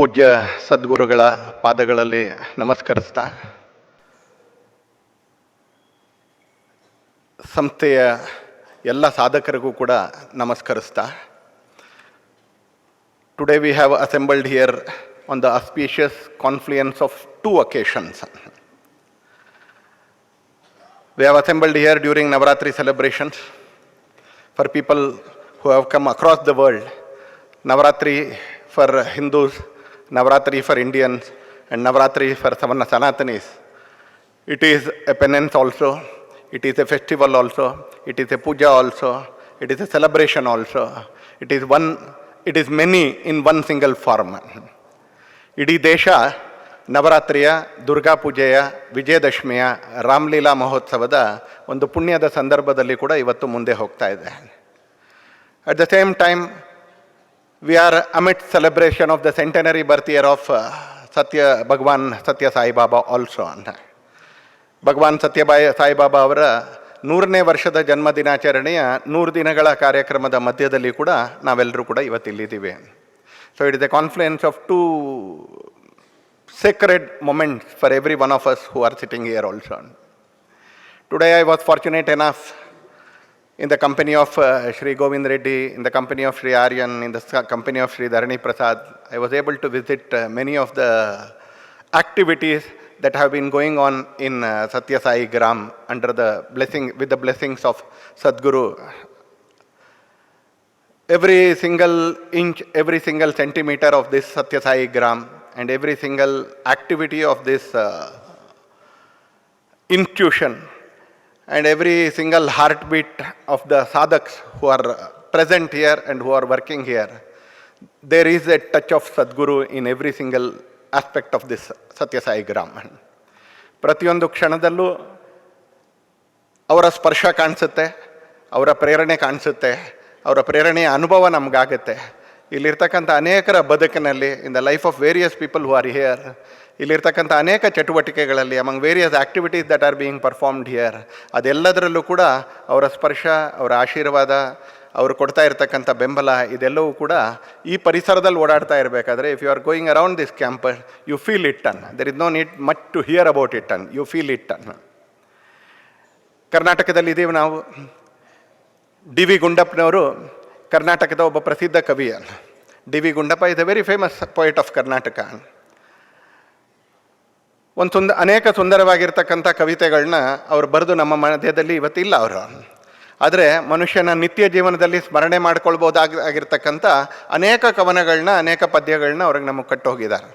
ಪೂಜ್ಯ ಸದ್ಗುರುಗಳ ಪಾದಗಳಲ್ಲಿ ನಮಸ್ಕರಿಸ್ತಾ ಸಂಸ್ಥೆಯ ಎಲ್ಲ ಸಾಧಕರಿಗೂ ಕೂಡ ನಮಸ್ಕರಿಸ್ತಾ. Today we have assembled here on the auspicious confluence of two occasions we have assembled here during Navaratri celebrations for people who have come across the world Navaratri for Hindus, Navaratri for Indians, and Navratri for Sanatanis. It is a penance also, it is a festival also, it is a puja also, it is a celebration also. It is one, it is many in one single form. ಇಡೀ ದೇಶ ನವರಾತ್ರಿಯ ದುರ್ಗಾ ಪೂಜೆಯ ವಿಜಯದಶಮಿಯ ರಾಮಲೀಲಾ ಮಹೋತ್ಸವದ ಒಂದು ಪುಣ್ಯದ ಸಂದರ್ಭದಲ್ಲಿ ಕೂಡ ಇವತ್ತು ಮುಂದೆ ಹೋಗ್ತಾ ಇದೆ at the same time we are amid celebration of the centenary birth year of Sathya Bhagawan Sathya Saibaba also ಅಂತ ಭಗವಾನ್ ಸತ್ಯಬಾಯಿ ಸಾಯಿಬಾಬಾ ಅವರ ನೂರನೇ ವರ್ಷದ ಜನ್ಮ ದಿನಾಚರಣೆಯ ನೂರು ದಿನಗಳ ಕಾರ್ಯಕ್ರಮದ ಮಧ್ಯದಲ್ಲಿ ಕೂಡ ನಾವೆಲ್ಲರೂ ಕೂಡ ಇವತ್ತಿಲ್ಲಿದ್ದೀವಿ. So it is a confluence of two sacred moments for every one of us who are sitting here also today I was fortunate enough in the company of uh, Sri Govind Reddy, in the company of Sri Aryan, in the company of Sri Dharani Prasad, I was able to visit uh, many of the activities that have been going on in uh, Satya Sai Gram under the blessing, with the blessings of Sadguru. Every single inch, every single centimeter of this Satya Sai Gram and every single activity of this uh, institution and every single heartbeat of the sadhaks who are present here and who are working here, there is a touch of Sadguru in every single aspect of this Satya Sai Gram. ಪ್ರತಿಯೊಂದು ಕ್ಷಣದಲ್ಲೂ ಅವರ ಸ್ಪರ್ಶ ಕಾಣಿಸುತ್ತೆ ಅವರ ಪ್ರೇರಣೆ ಕಾಣಿಸುತ್ತೆ ಅವರ ಪ್ರೇರಣೆಯ ಅನುಭವ ನಮಗಾಗುತ್ತೆ ಇಲ್ಲಿರ್ತಕ್ಕಂಥ ಅನೇಕರ ಬದುಕಿನಲ್ಲಿ in the life of various people who are here ಇಲ್ಲಿರ್ತಕ್ಕಂಥ ಅನೇಕ ಚಟುವಟಿಕೆಗಳಲ್ಲಿ among various activities that are being performed here ಅದೆಲ್ಲದರಲ್ಲೂ ಕೂಡ ಅವರ ಸ್ಪರ್ಶ, ಅವರ ಆಶೀರ್ವಾದ, ಅವರು ಕೊಡ್ತಾ ಇರತಕ್ಕಂಥ ಬೆಂಬಲ, ಇದೆಲ್ಲವೂ ಕೂಡ ಈ ಪರಿಸರದಲ್ಲಿ ಓಡಾಡ್ತಾ ಇರಬೇಕಾದ್ರೆ if you are going around this campus you feel it and there is no need much to hear about it and you feel it and ಕರ್ನಾಟಕದಲ್ಲಿ ಇದ್ದೀವಿ ನಾವು. ಡಿ ವಿ ಗುಂಡಪ್ಪನವರು ಕರ್ನಾಟಕದ ಒಬ್ಬ ಪ್ರಸಿದ್ಧ ಕವಿ. D V Gundappa is a very famous poet of Karnataka ಒಂದು ಸುಂದ, ಅನೇಕ ಸುಂದರವಾಗಿರ್ತಕ್ಕಂಥ ಕವಿತೆಗಳನ್ನ ಅವ್ರು ಬರೆದು ನಮ್ಮ ಮಧ್ಯದಲ್ಲಿ ಇವತ್ತಿಲ್ಲ ಅವರು. ಆದರೆ ಮನುಷ್ಯನ ನಿತ್ಯ ಜೀವನದಲ್ಲಿ ಸ್ಮರಣೆ ಮಾಡ್ಕೊಳ್ಬೋದಾಗಿ, ಆಗಿರ್ತಕ್ಕಂಥ ಅನೇಕ ಕವನಗಳನ್ನ ಅನೇಕ ಪದ್ಯಗಳನ್ನ ಅವ್ರಿಗೆ ನಮಗೆ ಕಟ್ಟು ಹೋಗಿದ್ದಾರೆ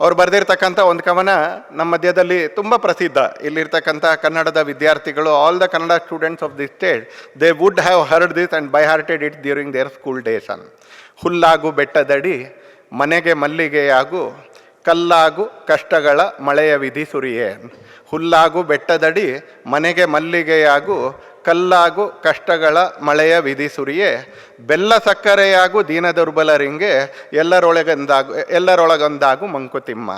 ಅವ್ರು ಬರೆದಿರ್ತಕ್ಕಂಥ ಒಂದು ಕವನ ನಮ್ಮ ಮಧ್ಯದಲ್ಲಿ ತುಂಬ ಪ್ರಸಿದ್ಧ. ಇಲ್ಲಿರ್ತಕ್ಕಂಥ ಕನ್ನಡದ ವಿದ್ಯಾರ್ಥಿಗಳು all the Kannada students of the state they would have heard this and by hearted it during their school days and ಹುಲ್ಲಾಗು ಬೆಟ್ಟದಡಿ, ಮನೆಗೆ ಮಲ್ಲಿಗೆಯಾಗು ಕಲ್ಲಾಗು ಕಷ್ಟಗಳ ಮಳೆಯ ವಿಧಿ ಸುರಿಯೇ. ಹುಲ್ಲಾಗು ಬೆಟ್ಟದಡಿ ಮನೆಗೆ ಮಲ್ಲಿಗೆಯಾಗು ಕಲ್ಲಾಗು ಕಷ್ಟಗಳ ಮಳೆಯ ವಿಧಿ ಸುರಿಯೇ. ಬೆಲ್ಲ ಸಕ್ಕರೆಯಾಗು ದೀನ ದುರ್ಬಲರಿಂಗೆ ಎಲ್ಲರೊಳಗೊಂದಾಗು ಎಲ್ಲರೊಳಗೊಂದಾಗು Mankutimma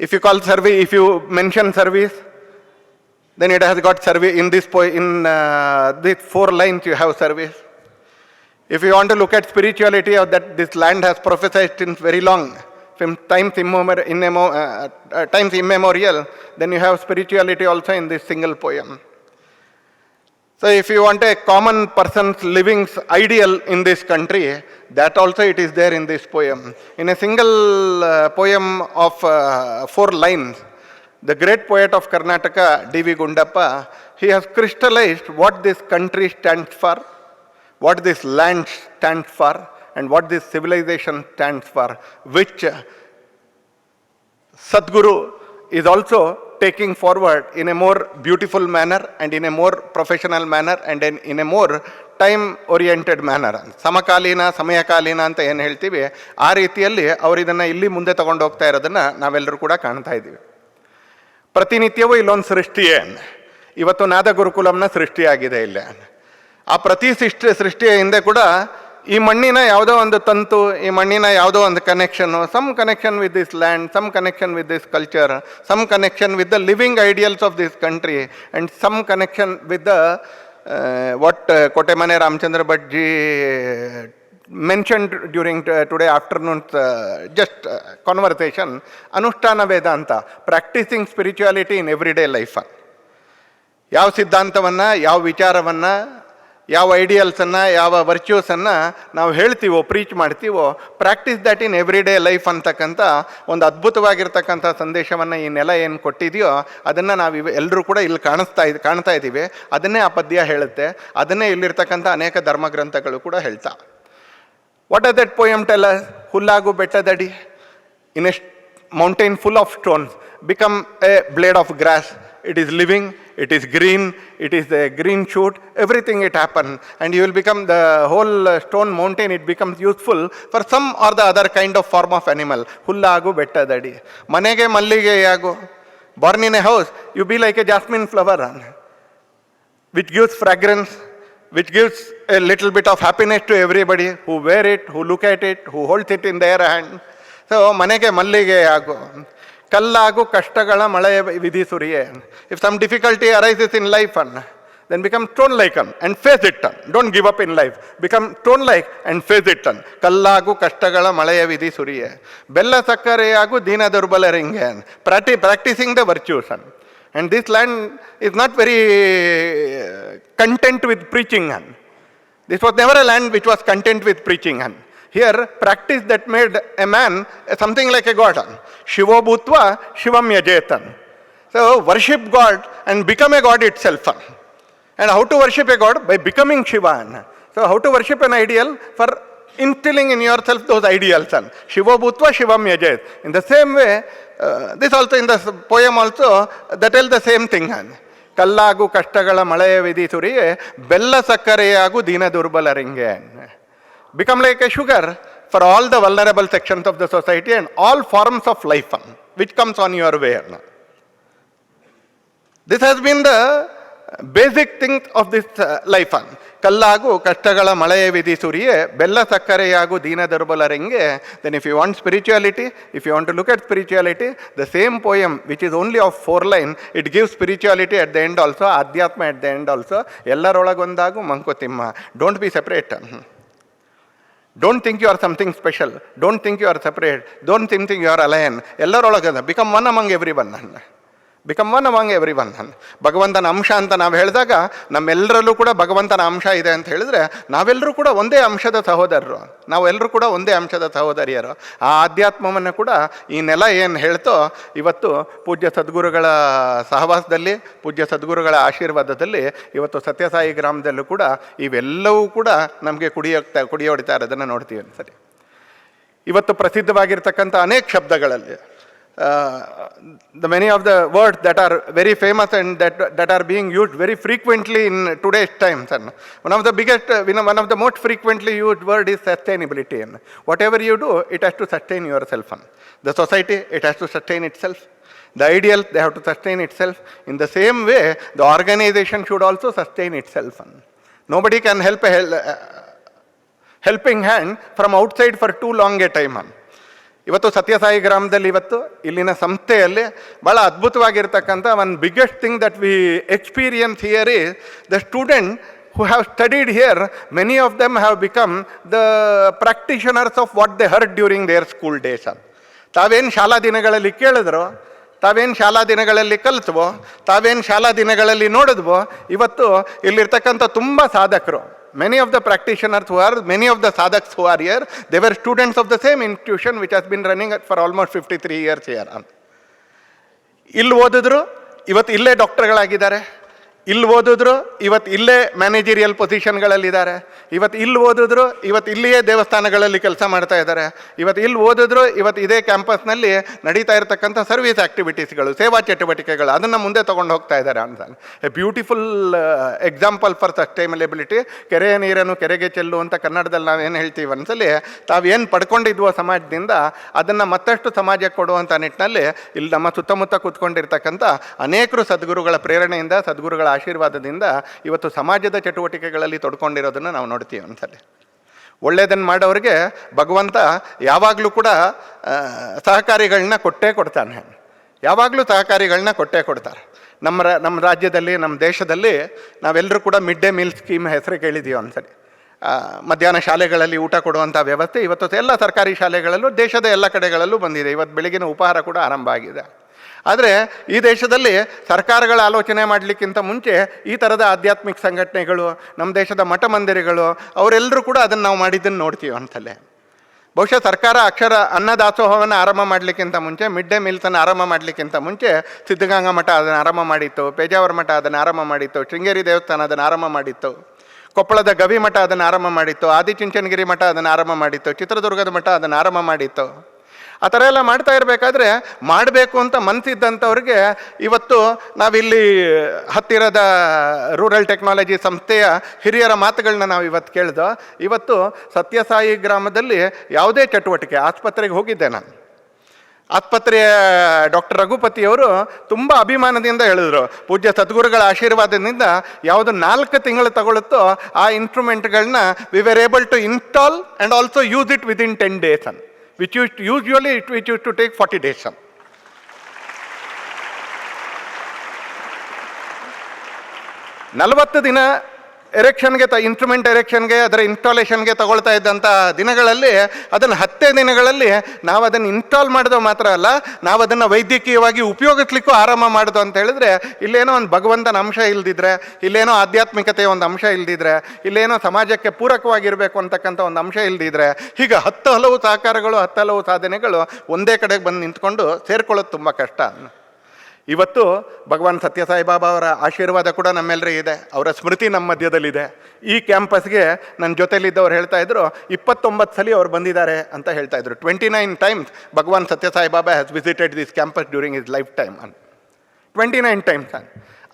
if you call ಸರ್ವಿ if you mention service then it has got ಸರ್ವಿ in this ಪೊ in the four lines you have service if you want to look at spirituality of that this land has prophesied since very long from times uh, uh, times immemorial then you have spirituality also in this single poem so if you want a common person's living ideal in this country, that also it is there in this poem. In a single uh, poem of uh, four lines, the great poet of Karnataka, D.V. Gundappa, he has crystallized what this country stands for, what this land stands for, and what this civilization stands for, which Sadhguru is also taking forward in a more beautiful manner and in a more professional manner and in, a more time oriented manner ಸಮಕಾಲೀನ ಸಮಯಕಾಲೀನ ಅಂತ ಏನು ಹೇಳ್ತೀವಿ ಆ ರೀತಿಯಲ್ಲಿ ಅವರು ಇದನ್ನು ಇಲ್ಲಿ ಮುಂದೆ ತಗೊಂಡು ಹೋಗ್ತಾ ಇರೋದನ್ನು ನಾವೆಲ್ಲರೂ ಕೂಡ ಕಾಣ್ತಾ ಇದ್ದೀವಿ ಪ್ರತಿನಿತ್ಯವೂ ಇಲ್ಲೊಂದು ಸೃಷ್ಟಿಯೇ ಇವತ್ತು ನಾದ ಗುರುಕುಲಂನ ಸೃಷ್ಟಿಯಾಗಿದೆ ಇಲ್ಲೇ ಆ ಪ್ರತಿ ಸೃಷ್ಟಿ, ಸೃಷ್ಟಿಯ ಹಿಂದೆ ಕೂಡ ಈ ಮಣ್ಣಿನ ಯಾವುದೋ ಒಂದು ತಂತು, ಈ ಮಣ್ಣಿನ ಯಾವುದೋ ಒಂದು connection some connection with this land some connection with this culture some connection with the living ideals of this country and some connection with the what Kotemane Ramachandra Bhat ji mentioned during today afternoon just conversation ಅನುಷ್ಠಾನ ವೇದ ಅಂತ practising spirituality in in everyday ಯಾವ ಸಿದ್ಧಾಂತವನ್ನು ಯಾವ ವಿಚಾರವನ್ನು ಯಾವ ಐಡಿಯಲ್ಸನ್ನು ಯಾವ ವರ್ಚ್ಯೂಸನ್ನು ನಾವು ಹೇಳ್ತೀವೋ ಪ್ರೀಚ್ ಮಾಡ್ತೀವೋ practise that in everyday life ಅಂತಕ್ಕಂಥ ಒಂದು ಅದ್ಭುತವಾಗಿರ್ತಕ್ಕಂಥ ಸಂದೇಶವನ್ನು ಈ ನೆಲ ಏನು ಕೊಟ್ಟಿದೆಯೋ, ಅದನ್ನು ನಾವು ಇವ ಎಲ್ಲರೂ ಕೂಡ ಇಲ್ಲಿ ಕಾಣಿಸ್ತಾ ಇದ್, ಕಾಣ್ತಾ ಇದ್ದೀವಿ. ಅದನ್ನೇ ಆ ಪದ್ಯ ಹೇಳುತ್ತೆ. ಅದನ್ನೇ ಇಲ್ಲಿರ್ತಕ್ಕಂಥ ಅನೇಕ ಧರ್ಮಗ್ರಂಥಗಳು ಕೂಡ ಹೇಳ್ತಾ. ವಾಟ್ ಆರ್ ದಟ್ ಪೋಯಮ್ ಟೆಲ್ಲ ಹುಲ್ಲಾಗು ಬೆಟ್ಟದಡಿ. In a mountain full of stones become a blade of grass it is living. it is green, it is the green shoot, everything it happen, And you will become the whole stone mountain, it becomes useful for some or the other kind of form of animal. Hulla agu bettadadi. Manege mallige agu. Born in a house, you be like a jasmine flower, which gives fragrance, which gives a little bit of happiness to everybody who wear it, who look at it, who holds it in their hand. So, manege mallige agu. ಕಲ್ಲಾಗು ಕಷ್ಟಗಳ ಮಳೆಯ ವಿಧಿ ಸುರಿಯೇ. If some difficulty arises in life and then become stone like and and face it and. Don't give up in life become stone like and face it and. ಕಲ್ಲಾಗು ಕಷ್ಟಗಳ ಮಳೆಯ ವಿಧಿ ಸುರಿಯೇ. ಬೆಲ್ಲ ಸಕ್ಕರೆಯಾಗು ದೀನ ದುರ್ಬಲರಿಂಗೆ ಪ್ರಾಟಿ practising the virtues and. And this land is not very content content with preaching. This this was never a land which was content with preaching. And here, practice that made a man uh, something like a god. And Shivo Bhutva Shivam Yajetan. So, worship God and become a god itself. And and how to worship a god? By becoming Shiva. And So, how to worship an ideal? For instilling in yourself those ideals. And Shivo Bhutva Shivam Yajet. In the same way, uh, this also in the poem also, that tell the same thing. And ಕಲ್ಲಾಗು ಕಷ್ಟಗಳ ಮಳೆಯ ವಿಧಿ ಸುರಿಯೇ ಬೆಲ್ಲ ಸಕ್ಕರೆಯಾಗು ದೀನ ದುರ್ಬಲರಿಂಗೆ become like a sugar for all the vulnerable sections of the society and all forms of life, which comes on your way. This has been the basic thing of this life and ಕಲ್ಲಾಗು ಕಷ್ಟಗಳ ಮಳೆಯ ವಿಧಿ ಸುರಿಯೇ ಬೆಲ್ಲ ಸಕ್ಕರೆಯಾಗು ದೀನ ದುರ್ಬಲರಂಗೆ then if you want spirituality if you want to look at spirituality the same poem which is only of four line it give spirituality at the end also ಆಧ್ಯಾತ್ಮ at the end also ಎಲ್ಲರೊಳಗೊಂದಾಗು Mankuthimma don't be separate don't think you are something special don't think you are separate don't think think you are alien ಎಲ್ಲರೊಳಗದ become one among everyone become one among everyone ಭಗವಂತನ ಅಂಶ ಅಂತ ನಾವು ಹೇಳಿದಾಗ ನಮ್ಮೆಲ್ಲರಲ್ಲೂ ಕೂಡ ಭಗವಂತನ ಅಂಶ ಇದೆ ಅಂತ ಹೇಳಿದ್ರೆ ನಾವೆಲ್ಲರೂ ಕೂಡ ಒಂದೇ ಅಂಶದ ಸಹೋದರರು. ನಾವೆಲ್ಲರೂ ಕೂಡ ಒಂದೇ ಅಂಶದ ಸಹೋದರಿಯರು. ಆ ಆಧ್ಯಾತ್ಮವನ್ನು ಕೂಡ ಈ ನೆಲ ಏನು ಹೇಳ್ತೋ ಇವತ್ತು ಪೂಜ್ಯ ಸದ್ಗುರುಗಳ ಸಹವಾಸದಲ್ಲಿ, ಪೂಜ್ಯ ಸದ್ಗುರುಗಳ ಆಶೀರ್ವಾದದಲ್ಲಿ ಇವತ್ತು ಸತ್ಯಸಾಯಿ ಗ್ರಾಮದಲ್ಲೂ ಕೂಡ ಇವೆಲ್ಲವೂ ಕೂಡ ನಮಗೆ ಕುಡಿಯೋಗ್ತಾ ಕುಡಿಯೋಡಿತಾ ಇರೋದನ್ನು ನೋಡ್ತೀವಿ ಸರಿ ಇವತ್ತು ಪ್ರಸಿದ್ಧವಾಗಿರ್ತಕ್ಕಂಥ ಅನೇಕ ಶಬ್ದಗಳಲ್ಲಿ the many of the words that are very famous and that, that are being used very frequently in today's times. And one of the biggest, uh, you know, one of the most frequently used word is sustainability. And whatever you do, it has to sustain yourself. And the society, it has to sustain itself. The ideal, they have to sustain itself. In the same way, the organization should also sustain itself. And nobody can help a uh, helping hand from outside for too long a time. And ಇವತ್ತು ಸತ್ಯಸಾಯಿ ಗ್ರಾಮದಲ್ಲಿ ಇವತ್ತು ಇಲ್ಲಿನ ಸಂಸ್ಥೆಯಲ್ಲಿ ಭಾಳ ಅದ್ಭುತವಾಗಿರ್ತಕ್ಕಂಥ one biggest thing that we experience here is the student who have studied here, many of them have become the practitioners of what they heard during their school days. ತಾವೇನು ಶಾಲಾ ದಿನಗಳಲ್ಲಿ ಕೇಳಿದ್ರು ತಾವೇನು ಶಾಲಾ ದಿನಗಳಲ್ಲಿ ಕಲಿತ್ವೋ, ತಾವೇನು ಶಾಲಾ ದಿನಗಳಲ್ಲಿ ನೋಡಿದ್ವೋ, ಇವತ್ತು ಇಲ್ಲಿರ್ತಕ್ಕಂಥ ತುಂಬ ಸಾಧಕರು many of the practitioners who are many of the sadhaks who are here they were students of the same institution which has been running for almost fifty three years year ಅಂತ. ಇಲ್ಲಿ ಓದಿದ್ರು, ಇವತ್ತು ಇಲ್ಲೇ ಡಾಕ್ಟರ್ಗಳಾಗಿದ್ದಾರೆ ಇಲ್ಲಿ ಓದಿದ್ರು ಇವತ್ತು ಇಲ್ಲೇ ಮ್ಯಾನೇಜರಿಯಲ್ ಪೊಸಿಷನ್ಗಳಲ್ಲಿದ್ದಾರೆ ಇವತ್ತು ಇಲ್ಲಿ ಓದಿದ್ರು ಇವತ್ತು ಇಲ್ಲಿಯೇ ದೇವಸ್ಥಾನಗಳಲ್ಲಿ ಕೆಲಸ ಮಾಡ್ತಾ ಇದ್ದಾರೆ. ಇವತ್ತು ಇಲ್ಲಿ ಓದಿದ್ರು ಇವತ್ತು ಇದೇ ಕ್ಯಾಂಪಸ್ನಲ್ಲಿ ನಡೀತಾ ಇರತಕ್ಕಂಥ ಸರ್ವಿಸ್ ಆ್ಯಕ್ಟಿವಿಟೀಸ್ಗಳು ಸೇವಾ ಚಟುವಟಿಕೆಗಳು, ಅದನ್ನು ಮುಂದೆ ತೊಗೊಂಡು ಹೋಗ್ತಾ ಇದ್ದಾರೆ ಅಂತ. A beautiful example for sustainability ಕೆರೆಯ ನೀರನ್ನು ಕೆರೆಗೆ ಚೆಲ್ಲು ಅಂತ ಕನ್ನಡದಲ್ಲಿ ನಾವೇನು ಹೇಳ್ತೀವಿ ಅನ್ಸಲಿ ತಾವೇನು ಪಡ್ಕೊಂಡಿದ್ವೋ ಸಮಾಜದಿಂದ ಅದನ್ನು ಮತ್ತಷ್ಟು ಸಮಾಜಕ್ಕೆ ಕೊಡುವಂಥ ನಿಟ್ಟಿನಲ್ಲಿ ಇಲ್ಲಿ ನಮ್ಮ ಸುತ್ತಮುತ್ತ ಕೂತ್ಕೊಂಡಿರ್ತಕ್ಕಂಥ ಅನೇಕರು ಸದ್ಗುರುಗಳ ಪ್ರೇರಣೆಯಿಂದ ಸದ್ಗುರುಗಳ ಆಶೀರ್ವಾದದಿಂದ ಇವತ್ತು ಸಮಾಜದ ಚಟುವಟಿಕೆಗಳಲ್ಲಿ ತೊಡ್ಕೊಂಡಿರೋದನ್ನು ನಾವು ನೋಡ್ತೀವಿ ಅಂತಲ್ಲಿ ಒಳ್ಳೆಯದನ್ನು ಮಾಡೋರಿಗೆ ಭಗವಂತ ಯಾವಾಗಲೂ ಕೂಡ ಸಹಕಾರಿಗಳನ್ನ ಕೊಟ್ಟೇ ಕೊಡ್ತಾನೆ. ಯಾವಾಗಲೂ ಸಹಕಾರಿಗಳನ್ನ ಕೊಟ್ಟೇ ಕೊಡ್ತಾರೆ. ನಮ್ಮ ನಮ್ಮ ರಾಜ್ಯದಲ್ಲಿ, ನಮ್ಮ ದೇಶದಲ್ಲಿ ನಾವೆಲ್ಲರೂ ಕೂಡ ಮಿಡ್ ಡೇ ಮೀಲ್ ಸ್ಕೀಮ್ ಹೆಸರು ಕೇಳಿದ್ದೀವಿ ಒಂದ್ಸರಿ ಮಧ್ಯಾಹ್ನ ಶಾಲೆಗಳಲ್ಲಿ ಊಟ ಕೊಡುವಂಥ ವ್ಯವಸ್ಥೆ ಇವತ್ತು ಎಲ್ಲ ಸರ್ಕಾರಿ ಶಾಲೆಗಳಲ್ಲೂ, ದೇಶದ ಎಲ್ಲ ಕಡೆಗಳಲ್ಲೂ ಬಂದಿದೆ. ಇವತ್ತು ಬೆಳಗಿನ ಉಪಹಾರ ಕೂಡ ಆರಂಭ ಆಗಿದೆ. ಆದರೆ ಈ ದೇಶದಲ್ಲಿ ಸರ್ಕಾರಗಳ ಆಲೋಚನೆ ಮಾಡಲಿಕ್ಕಿಂತ ಮುಂಚೆ ಈ ಥರದ ಆಧ್ಯಾತ್ಮಿಕ ಸಂಘಟನೆಗಳು, ನಮ್ಮ ದೇಶದ ಮಠ ಮಂದಿರಗಳು, ಅವರೆಲ್ಲರೂ ಕೂಡ ಅದನ್ನು ನಾವು ಮಾಡಿದ್ದನ್ನು ನೋಡ್ತೀವಿ ಅಂತಲೇ. ಬಹುಶಃ ಸರ್ಕಾರ ಅಕ್ಷರ ಅನ್ನದಾಸೋಹವನ್ನು ಆರಂಭ ಮಾಡಲಿಕ್ಕಿಂತ ಮುಂಚೆ, ಮಿಡ್ ಡೇ ಮೀಲ್ಸನ್ನು ಆರಂಭ ಮಾಡಲಿಕ್ಕಿಂತ ಮುಂಚೆ ಸಿದ್ಧಗಂಗಾ ಮಠ ಅದನ್ನು ಆರಂಭ ಮಾಡಿತ್ತು, ಪೇಜಾವರ ಮಠ ಅದನ್ನು ಆರಂಭ ಮಾಡಿತ್ತು, ಶೃಂಗೇರಿ ದೇವಸ್ಥಾನ ಅದನ್ನು ಆರಂಭ ಮಾಡಿತ್ತು, ಕೊಪ್ಪಳದ ಗವಿ ಮಠ ಅದನ್ನು ಆರಂಭ ಮಾಡಿತ್ತು, ಆದಿಚುಂಚನಗಿರಿ ಮಠ ಅದನ್ನು ಆರಂಭ ಮಾಡಿತ್ತು, ಚಿತ್ರದುರ್ಗದ ಮಠ ಅದನ್ನು ಆರಂಭ ಮಾಡಿತ್ತು. ಆ ಥರ ಎಲ್ಲ ಮಾಡ್ತಾ ಇರಬೇಕಾದ್ರೆ ಮಾಡಬೇಕು ಅಂತ ಮನಸ್ಸಿದ್ದಂಥವ್ರಿಗೆ ಇವತ್ತು ನಾವಿಲ್ಲಿ ಹತ್ತಿರದ ರೂರಲ್ ಟೆಕ್ನಾಲಜಿ ಸಂಸ್ಥೆಯ ಹಿರಿಯರ ಮಾತುಗಳನ್ನ ನಾವು ಇವತ್ತು ಕೇಳಿದೋ, ಇವತ್ತು ಸತ್ಯಸಾಯಿ ಗ್ರಾಮದಲ್ಲಿ ಯಾವುದೇ ಚಟುವಟಿಕೆ, ಆಸ್ಪತ್ರೆಗೆ ಹೋಗಿದ್ದೆ ನಾನು. ಆಸ್ಪತ್ರೆಯ ಡಾಕ್ಟರ್ ರಘುಪತಿಯವರು ತುಂಬ ಅಭಿಮಾನದಿಂದ ಹೇಳಿದರು, ಪೂಜ್ಯ ಸದ್ಗುರುಗಳ ಆಶೀರ್ವಾದದಿಂದ ಯಾವುದು ನಾಲ್ಕು ತಿಂಗಳು ತಗೊಳುತ್ತೋ ಆ ಇನ್ಸ್ಟ್ರೂಮೆಂಟ್ಗಳನ್ನ we were able to install and also use it within ten days and which use usually it which use to take forty days and ನಲವತ್ತು ದಿನ ಎರೆಕ್ಷನ್ಗೆ ತ ಇನ್ಸ್ಟ್ರೂಮೆಂಟ್ ಎರೆಕ್ಷನ್ಗೆ ಅದರ ಇನ್ಸ್ಟಾಲೇಷನ್ಗೆ ತಗೊಳ್ತಾ ಇದ್ದಂಥ ದಿನಗಳಲ್ಲಿ, ಅದನ್ನು ಹತ್ತೇ ದಿನಗಳಲ್ಲಿ ನಾವು ಅದನ್ನು ಇನ್ಸ್ಟಾಲ್ ಮಾಡಿದ ಮಾತ್ರ ಅಲ್ಲ, ನಾವು ಅದನ್ನು ವೈದ್ಯಕೀಯವಾಗಿ ಉಪಯೋಗಿಸ್ಲಿಕ್ಕೂ ಆರಂಭ ಮಾಡೋದು ಅಂತ ಹೇಳಿದ್ರೆ, ಇಲ್ಲೇನೋ ಒಂದು ಭಗವಂತನ ಅಂಶ ಇಲ್ದಿದ್ರೆ, ಇಲ್ಲೇನೋ ಆಧ್ಯಾತ್ಮಿಕತೆಯ ಒಂದು ಅಂಶ ಇಲ್ದಿದ್ರೆ, ಇಲ್ಲೇನೋ ಸಮಾಜಕ್ಕೆ ಪೂರಕವಾಗಿರಬೇಕು ಅಂತಕ್ಕಂಥ ಒಂದು ಅಂಶ ಇಲ್ದಿದ್ರೆ, ಹೀಗೆ ಹತ್ತು ಹಲವು ಸಹಕಾರಗಳು ಹತ್ತು ಹಲವು ಸಾಧನೆಗಳು ಒಂದೇ ಕಡೆಗೆ ಬಂದು ನಿಂತ್ಕೊಂಡು ಸೇರ್ಕೊಳ್ಳೋದು ತುಂಬ ಕಷ್ಟ. ಇವತ್ತು ಭಗವಾನ್ ಸತ್ಯಸಾಯಿ ಬಾಬಾ ಅವರ ಆಶೀರ್ವಾದ ಕೂಡ ನಮ್ಮೆಲ್ಲರಿಗೆ ಇದೆ. ಅವರ ಸ್ಮೃತಿ ನಮ್ಮ ಮಧ್ಯದಲ್ಲಿದೆ. ಈ ಕ್ಯಾಂಪಸ್ಗೆ ನನ್ನ ಜೊತೆಲಿದ್ದವ್ರು ಹೇಳ್ತಾ ಇದ್ರು, ಇಪ್ಪತ್ತೊಂಬತ್ತು ಸಲ ಅವ್ರು ಬಂದಿದ್ದಾರೆ ಅಂತ ಹೇಳ್ತಾ ಇದ್ರು. Twenty nine times Bhagawan Sathya Sai Baba has visited this campus during his lifetime and twenty nine times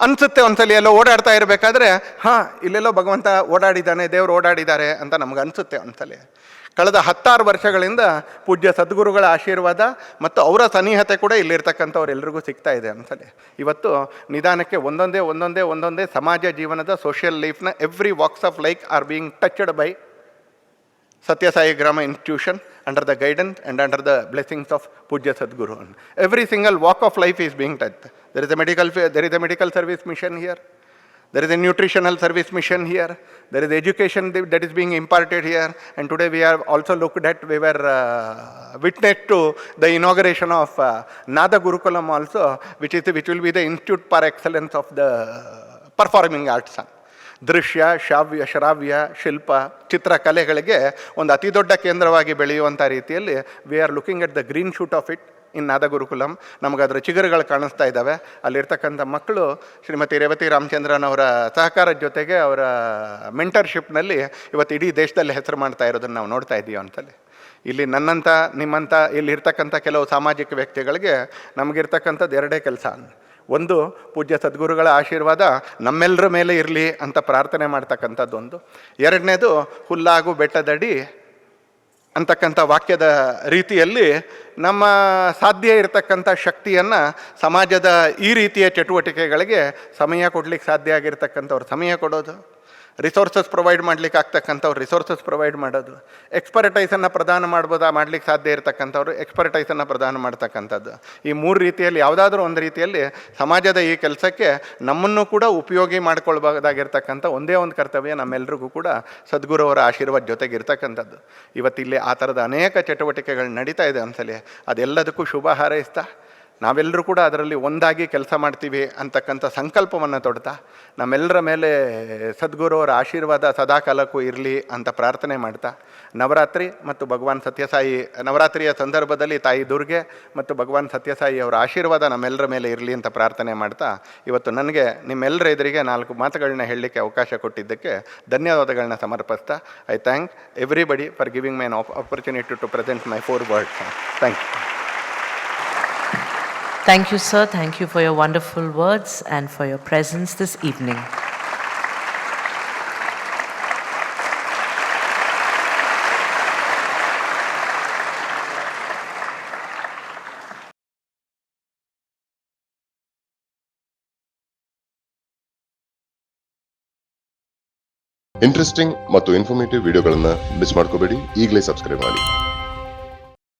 ಅನಿಸುತ್ತೆ ಒಂದ್ಸಲಿ ಎಲ್ಲೋ ಓಡಾಡ್ತಾ ಇರಬೇಕಾದ್ರೆ, ಹಾಂ, ಇಲ್ಲೆಲ್ಲೋ ಭಗವಂತ ಓಡಾಡಿದ್ದಾನೆ, ದೇವರು ಓಡಾಡಿದ್ದಾರೆ ಅಂತ ನಮ್ಗೆ ಅನಿಸುತ್ತೆ ಒಂದ್ಸಲಿ. ಕಳೆದ ಹತ್ತಾರು ವರ್ಷಗಳಿಂದ ಪೂಜ್ಯ ಸದ್ಗುರುಗಳ ಆಶೀರ್ವಾದ ಮತ್ತು ಅವರ ಸನಿಹತೆ ಕೂಡ ಇಲ್ಲಿರ್ತಕ್ಕಂಥವ್ರೆಲ್ರಿಗೂ ಸಿಗ್ತಾ ಇದೆ ಅನ್ಸಲಿ ಇವತ್ತು ನಿಧಾನಕ್ಕೆ ಒಂದೊಂದೇ ಒಂದೊಂದೇ ಒಂದೊಂದೇ ಸಮಾಜ ಜೀವನದ social ಲೈಫ್ನ every walks of like are being touched by Satyasai Grama institution under the guidance and under the blessings of Pujya Sadguru. Every single walk of life is being touched. There is a medical, there is a medical service mission here. There is a nutritional service mission here. There is education that is being imparted here. And today we are also looked at, we were uh, witness to the inauguration of uh, Nada Gurukulam also, which, is, which will be the institute par excellence of the performing arts. ದೃಶ್ಯ ಶಾವ್ಯ ಶ್ರಾವ್ಯ, ಶಿಲ್ಪ ಚಿತ್ರಕಲೆಗಳಿಗೆ ಒಂದು ಅತಿ ದೊಡ್ಡ ಕೇಂದ್ರವಾಗಿ ಬೆಳೆಯುವಂಥ ರೀತಿಯಲ್ಲಿ we are looking at the green shoot of it in Nada Gurukulam ನಮಗೆ ಅದರ ಚಿಗುರುಗಳು ಕಾಣಿಸ್ತಾ ಇದ್ದಾವೆ. ಅಲ್ಲಿರ್ತಕ್ಕಂಥ ಮಕ್ಕಳು ಶ್ರೀಮತಿ ರೇವತಿ ರಾಮಚಂದ್ರನ್ ಅವರ ಸಹಕಾರದ ಜೊತೆಗೆ ಅವರ ಮೆಂಟರ್ಶಿಪ್ನಲ್ಲಿ ಇವತ್ತು ಇಡೀ ದೇಶದಲ್ಲಿ ಹೆಸರು ಮಾಡ್ತಾ ಇರೋದನ್ನು ನಾವು ನೋಡ್ತಾ ಇದ್ದೀವಿ ಅಂತಲ್ಲಿ ಇಲ್ಲಿ ನನ್ನಂಥ ನಿಮ್ಮಂಥ ಇಲ್ಲಿರ್ತಕ್ಕಂಥ ಕೆಲವು ಸಾಮಾಜಿಕ ವ್ಯಕ್ತಿಗಳಿಗೆ ನಮಗಿರ್ತಕ್ಕಂಥದ್ದು ಎರಡೇ ಕೆಲಸ. ಒಂದು ಪೂಜ್ಯ ಸದ್ಗುರುಗಳ ಆಶೀರ್ವಾದ ನಮ್ಮೆಲ್ಲರ ಮೇಲೆ ಇರಲಿ ಅಂತ ಪ್ರಾರ್ಥನೆ ಮಾಡ್ತಕ್ಕಂಥದ್ದೊಂದು. ಎರಡನೇದು ಹುಲ್ಲಾಗು ಬೆಟ್ಟದಡಿ ಅಂತಕ್ಕಂಥ ವಾಕ್ಯದ ರೀತಿಯಲ್ಲಿ ನಮ್ಮ ಸಾಧ್ಯ ಇರತಕ್ಕಂಥ ಶಕ್ತಿಯನ್ನು ಸಮಾಜದ ಈ ರೀತಿಯ ಚಟುವಟಿಕೆಗಳಿಗೆ ಸಮಯ ಕೊಡಲಿಕ್ಕೆ ಸಾಧ್ಯ ಆಗಿರ್ತಕ್ಕಂಥವ್ರು. ಸಮಯ ಕೊಡೋದು. ರಿಸೋರ್ಸಸ್ ಪ್ರೊವೈಡ್ ಮಾಡ್ಲಿಕ್ಕೆ ಆಗ್ತಕ್ಕಂಥವ್ರು ರಿಸೋರ್ಸಸ್ ಪ್ರೊವೈಡ್ ಮಾಡೋದು. ಎಕ್ಸ್ಪರ್ಟೈಸನ್ನು ಪ್ರದಾನ ಮಾಡ್ಬೋದಾ, ಮಾಡ್ಲಿಕ್ಕೆ ಸಾಧ್ಯ ಇರತಕ್ಕಂಥವ್ರು ಎಕ್ಸ್ಪರ್ಟೈಸನ್ನು ಪ್ರದಾನ ಮಾಡ್ತಕ್ಕಂಥದ್ದು. ಈ ಮೂರು ರೀತಿಯಲ್ಲಿ, ಯಾವುದಾದ್ರೂ ಒಂದು ರೀತಿಯಲ್ಲಿ ಸಮಾಜದ ಈ ಕೆಲಸಕ್ಕೆ ನಮ್ಮನ್ನು ಕೂಡ ಉಪಯೋಗಿ ಮಾಡ್ಕೊಳ್ಬೋದಾಗಿರ್ತಕ್ಕಂಥ ಒಂದೇ ಒಂದು ಕರ್ತವ್ಯ ನಮ್ಮೆಲ್ಲರಿಗೂ ಕೂಡ ಸದ್ಗುರು ಅವರ ಆಶೀರ್ವಾದ ಜೊತೆಗೆ ಇರ್ತಕ್ಕಂಥದ್ದು. ಇವತ್ತಿಲ್ಲಿ ಆ ಥರದ ಅನೇಕ ಚಟುವಟಿಕೆಗಳು ನಡೀತಾ ಇದೆ ಒಂದ್ಸಲಿ ಅದೆಲ್ಲದಕ್ಕೂ ಶುಭ ಹಾರೈಸ್ತಾ ನಾವೆಲ್ಲರೂ ಕೂಡ ಅದರಲ್ಲಿ ಒಂದಾಗಿ ಕೆಲಸ ಮಾಡ್ತೀವಿ ಅಂತಕ್ಕಂಥ ಸಂಕಲ್ಪವನ್ನು ತೊಡ್ತಾ, ನಮ್ಮೆಲ್ಲರ ಮೇಲೆ ಸದ್ಗುರು ಅವರ ಆಶೀರ್ವಾದ ಸದಾಕಾಲಕ್ಕೂ ಇರಲಿ ಅಂತ ಪ್ರಾರ್ಥನೆ ಮಾಡ್ತಾ, ನವರಾತ್ರಿ ಮತ್ತು ಭಗವಾನ್ ಸತ್ಯಸಾಯಿ, ನವರಾತ್ರಿಯ ಸಂದರ್ಭದಲ್ಲಿ ತಾಯಿ ದುರ್ಗೆ ಮತ್ತು ಭಗವಾನ್ ಸತ್ಯಸಾಯಿ ಅವರ ಆಶೀರ್ವಾದ ನಮ್ಮೆಲ್ಲರ ಮೇಲೆ ಇರಲಿ ಅಂತ ಪ್ರಾರ್ಥನೆ ಮಾಡ್ತಾ, ಇವತ್ತು ನನಗೆ ನಿಮ್ಮೆಲ್ಲರ ಎದುರಿಗೆ ನಾಲ್ಕು ಮಾತುಗಳನ್ನ ಹೇಳಲಿಕ್ಕೆ ಅವಕಾಶ ಕೊಟ್ಟಿದ್ದಕ್ಕೆ ಧನ್ಯವಾದಗಳನ್ನ ಸಮರ್ಪಿಸ್ತಾ, I thank everybody for giving my opportunity to present my four words. Thank you. Thank you, sir. Thank you for your wonderful words and for your presence this evening. Interesting ಮತ್ತು ಇನ್ಫಾರ್ಮೇಟಿವ್ ವಿಡಿಯೋಗಳನ್ನ miss ಮಾಡ್ಕೋಬೇಡಿ ಈಗಲೇ subscribe ಮಾಡಿ